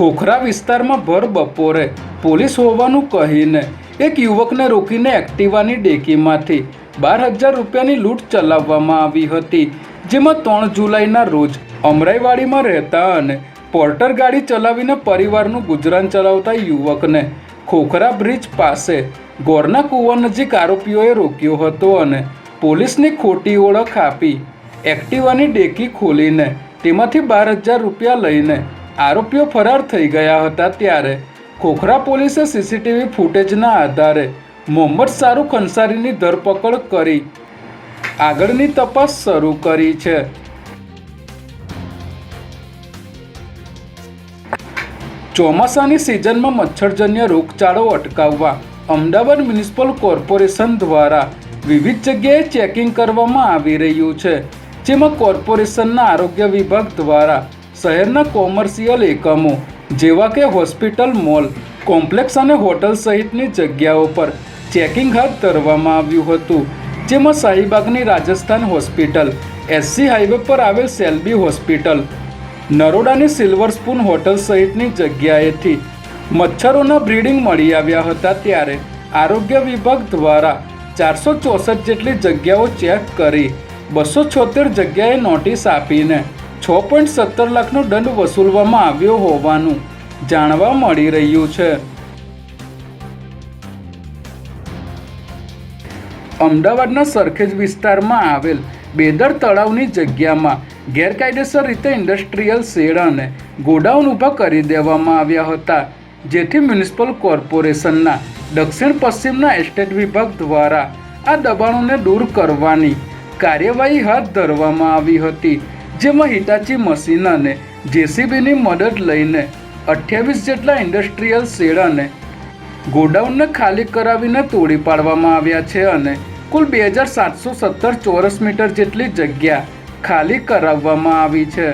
ખોખરા વિસ્તારમાં ભર બપોરે પોલીસ હોવાનું કહીને એક યુવકને રોકીને એક્ટિવાની ડેકીમાંથી બાર હજાર રૂપિયાની લૂંટ ચલાવવામાં આવી હતી, જેમાં ત્રણ જુલાઈના રોજ અમરાઈવાડીમાં રહેતા અને પોર્ટર ગાડી ચલાવીને પરિવારનું ગુજરાન ચલાવતા યુવકને ખોખરા બ્રિજ પાસે ગોરના કુવા નજીક આરોપીઓએ રોક્યો હતો અને પોલીસની ખોટી ઓળખ આપી એક્ટિવાની ડેકી ખોલીને તેમાંથી બાર હજાર રૂપિયા લઈને આરોપીઓ ફરાર થઈ ગયા હતા ત્યારે ખોખરા પોલીસે સીસીટીવી ફૂટેજના આધારે મોહમ્મદ શાહરૂખ અંસારીની ધરપકડ કરી. આગળની તપાસ શરૂ કરી છે. ચોમાસાની સિઝનમાં મચ્છરજન્ય રોગચાળો અટકાવવા અમદાવાદ મ્યુનિસિપલ કોર્પોરેશન દ્વારા વિવિધ જગ્યાએ ચેકિંગ કરવામાં આવી રહ્યું છે, જેમાં કોર્પોરેશનના આરોગ્ય વિભાગ દ્વારા શહેરના કોમર્શિયલ એકમો, જેવા કે હોસ્પિટલ, મોલ, કોમ્પ્લેક્સ અને હોટલ સહિતની જગ્યાઓ પર ચેકિંગ હાથ ધરવામાં આવ્યું હતું. જેમાં શાહીબાગની રાજસ્થાન હોસ્પિટલ એસસી હાઈવે પર આવેલ સેલ્બી હોસ્પિટલ, નરોડાની સિલ્વર સ્પૂન હોટલ સહિતની જગ્યાએથી મચ્છરોના બ્રીડિંગ મળી આવ્યા હતા ત્યારે આરોગ્ય વિભાગ દ્વારા ચારસો ચોસઠ જેટલી જગ્યાઓ ચેક કરી, બસો છોતેર જગ્યાએ નોટિસ આપીને છ પોઈન્ટ સત્તર લાખનો દંડ વસૂલવામાં આવ્યો હોવાનું જાણવા મળી રહ્યું છે. અમદાવાદના સરખેજ વિસ્તારમાં આવેલ બેદર તળાવની જગ્યામાં ગેરકાયદેસર રીતે ઇન્ડસ્ટ્રીયલ શેડ અને ગોડાઉન ઊભા કરી દેવામાં આવ્યા હતા, જેથી મ્યુનિસિપલ કોર્પોરેશનના દક્ષિણ પશ્ચિમના એસ્ટેટ વિભાગ દ્વારા આ દબાણોને દૂર કરવાની કાર્યવાહી હાથ ધરવામાં આવી હતી. જેમાં હિટાચી મશીન અને જેસીબીની મદદ લઈને અઠ્યાવીસ જેટલા ઇન્ડસ્ટ્રીયલ શેડાને ગોડાઉનને ખાલી કરાવીને તોડી પાડવામાં આવ્યા છે અને કુલ બે હજાર સાતસો સત્તર ચોરસ મીટર જેટલી જગ્યા ખાલી કરાવવામાં આવી છે.